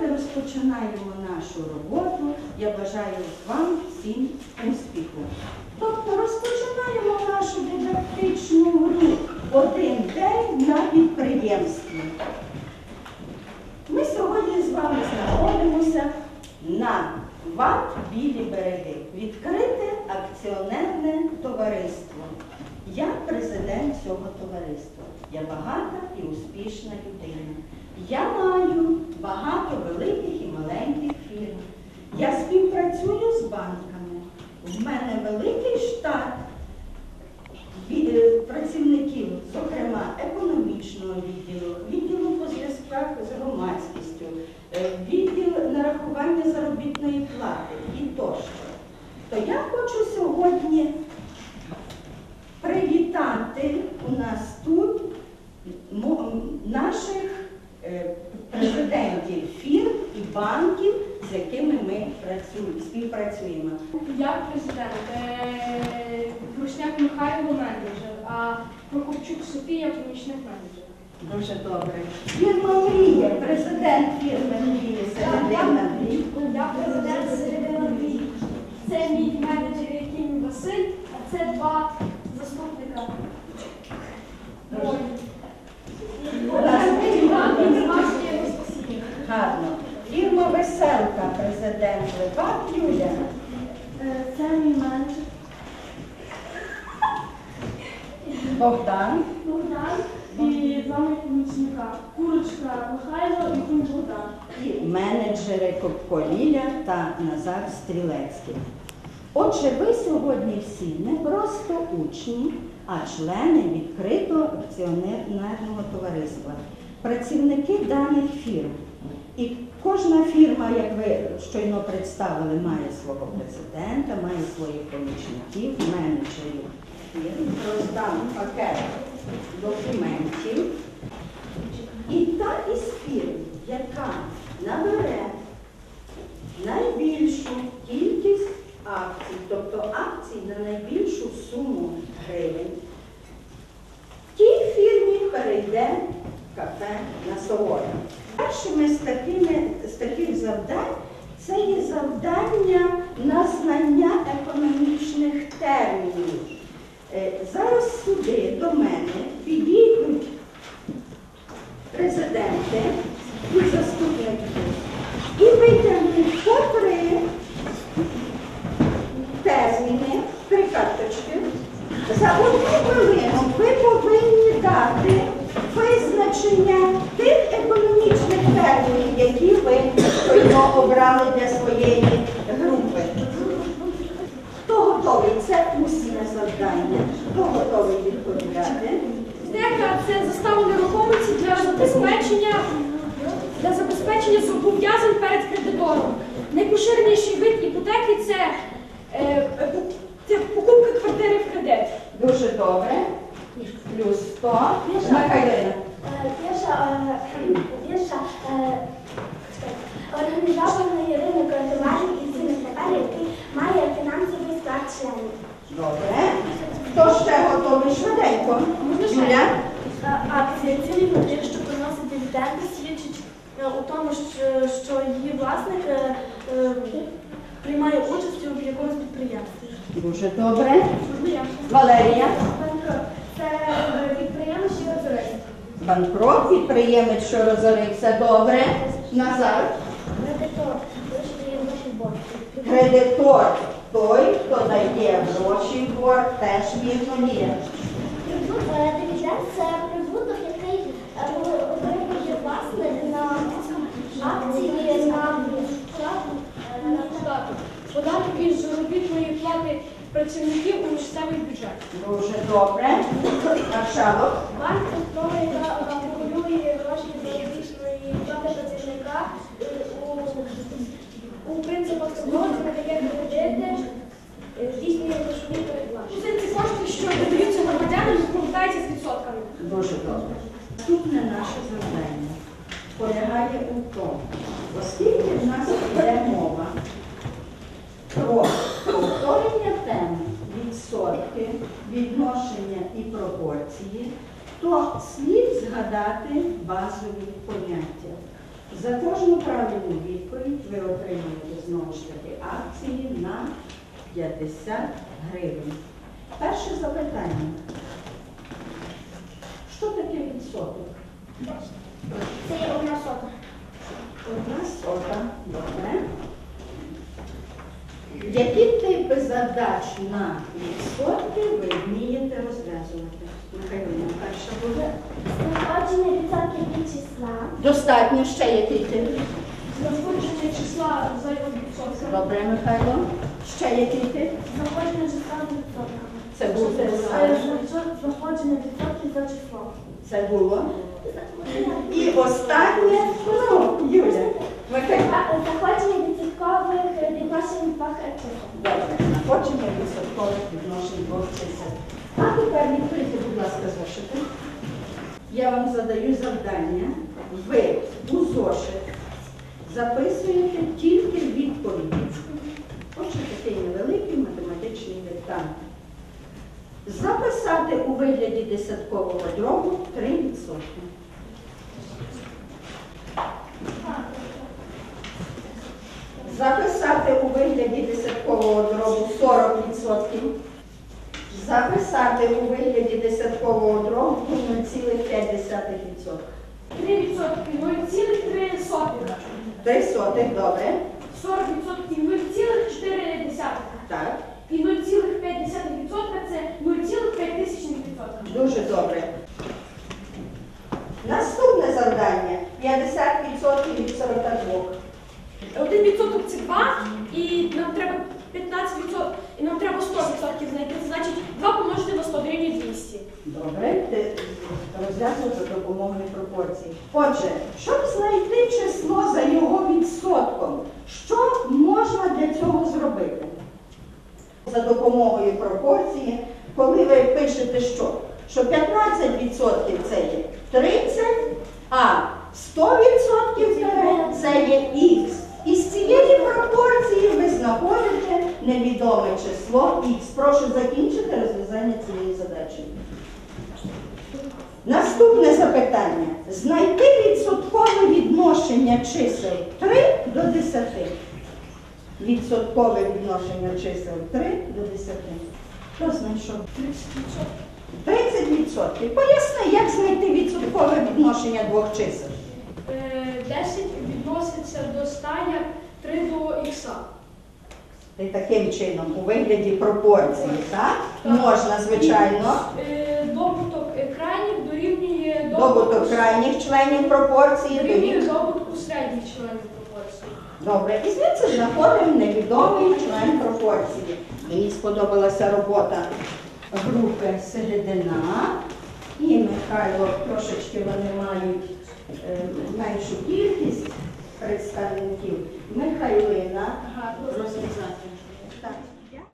Давайте розпочинаємо нашу роботу. Я бажаю вам всім успіху. Тобто розпочинаємо нашу дидактичну гру один день на підприємстві. Ми сьогодні з вами знаходимося на ВАТ Білі береги. Відкрите акціонерне товариство. Я президент цього товариства. Я багата і успішна людина. Я маю багато великих і маленьких фірм. Я співпрацюю з банками. В мене великий штат від- е, працівників, зокрема економічного відділу, відділу по зв'язках з громадськістю, е, відділ нарахування заробітної плати і тощо. То я хочу сьогодні привітати у нас тут мо- наших е, фірм і банків, з якими ми працюємо, співпрацюємо. Я президент, е, Грушняк Михайло менеджер, а Прокопчук Софія помічник менеджер. Дуже добре. Фірма Мрія, президент фірми мріє Середина Андрій. Я президент Середина Дві. Це мій менеджер Яким Василь, а це два заступника. Дуже. Анастасія. Гарно. Фірма Веселка, президент Юля. Е, Це мій менеджер Богдан. Богдан і два моїх помічника. Курочка Михайло і Кунь Богдан. і менеджери Копко Ліля та Назар Стрілецький. Отже, ви сьогодні всі не просто учні, а члени відкритого акціонерного товариства, працівники даних фірм. І кожна фірма, як ви щойно представили, має свого президента, має своїх помічників, менеджерів. Роздам пакет документів. І та із фірм, яка набере найбільшу кількість акцій, тобто акцій на найбільшу суму гривень, тій фірмі перейде кафе на Солоні. Першими з, такими, таких завдань це є завдання на знання економічних термінів. Е, Зараз сюди до мене підійдуть які ви щойно обрали для своєї групи. Хто готовий? Це усне завдання. Хто готовий відповідати? Дека це застава нерухомості для забезпечення для забезпечення зобов'язань перед кредитором. Найпоширеніший вид іпотеки це, е, це покупка квартири в кредит. Дуже добре. Плюс 100. Михайлина. Pierwsza, e, pierwsza e, organizowany rynek towarów i usług taka, який має фінансовий склад членів. Добре. Хто ще готовий швиденько? Юля? Акції цілі мети, що дивіденди, свідчить е, у тому, що, що її власник е, е, приймає участь у якомусь підприємстві. Дуже добре. Валерія. Це підприємство, що розривається. Банкрот, підприємець, що розорився. Добре. Назар. Кредитор, що дає гроші в. Кредитор. Той, хто дає гроші в борг, теж вірно є. Це прибуток, який е, отримує власник на акції, на Е, Податок. Із заробітної плати працівників у місцевий бюджет. Дуже добре. Маршалок. банк, того, яка акумулює гроші заробітної плати працівника у, у принципах свободи, надає кредити, е, здійснює грошові передбачення. Це ці кошти, що видаються громадянам, повертаються з відсотками. Дуже добре. Наступне наше завдання полягає у тому, оскільки в нас йде мова про повторення тем, відсотки, відношення і пропорції, то слід згадати базові поняття. За кожну правильну відповідь ви отримуєте знову ж таки акції на 50 гривень. Перше запитання. Що таке відсоток? Це є одна сота. Одна сота. Добре. Які типи задач на відсотки ви вмієте розв'язувати? Михайлина, перша буде. Знаходження відсотків від числа. Достатньо ще який тип? Знаходження числа за відсотками. Добре, Михайло. Ще який тип? Знаходження числа від відсотка. Це буде Знаходження відсотків за число. Це було. І останнє, ну, Юля, Михайло. Знаходження відсоткових відношень двох чисел. Добре, знаходження відсоткових відношень двох чисел. А тепер відкрийте, будь ласка, зошити. Я вам задаю завдання. Ви у зошит записуєте тільки відповіді. Математичний. Записати у вигляді десяткового дробу 3%. Записати у вигляді десяткового дробу 40%. Записати у вигляді десяткового дробу 0,5%. 3 відсотки 0,3 сотих. 3 сотих, добре. 40 відсотків 0,4. Так, І 0,5 відсотка це 0,5 тисячних відсотка. дуже добре. Наступне завдання 50% від 42. Один відсоток це 2, і нам треба 15 відсотків, і нам треба 100 відсотків знайти. Це значить 2 помножити на 100 дорівнює 200. Добре, ти розв'язуєш за допомогою пропорцій. Отже, щоб знайти число за його відсотком, що можна для цього зробити? За допомогою пропорції, коли ви пишете що? Що 15% це є 30, а 100% це є х. І з цієї пропорції ви знаходите невідоме число х. Прошу закінчити розв'язання цієї задачі. Наступне запитання. Знайти відсоткове відношення чисел 3 до 10. Відсоткове відношення чисел 3 до 10. Хто знайшов? 30%. Поясни, як знайти відсоткове відношення двох чисел. 10 відноситься до 100 як 3 до х. І таким чином, у вигляді пропорції, так? Так. Можна, звичайно, Е, Добуток е, крайніх дорівнює добуток крайніх членів пропорції дорівнює добутку середніх членів. Добре, і звідси знаходимо невідомий член пропорції. Мені сподобалася робота групи середина. І Михайло трошечки вони мають е, меншу кількість представників. Михайлина розв'язати.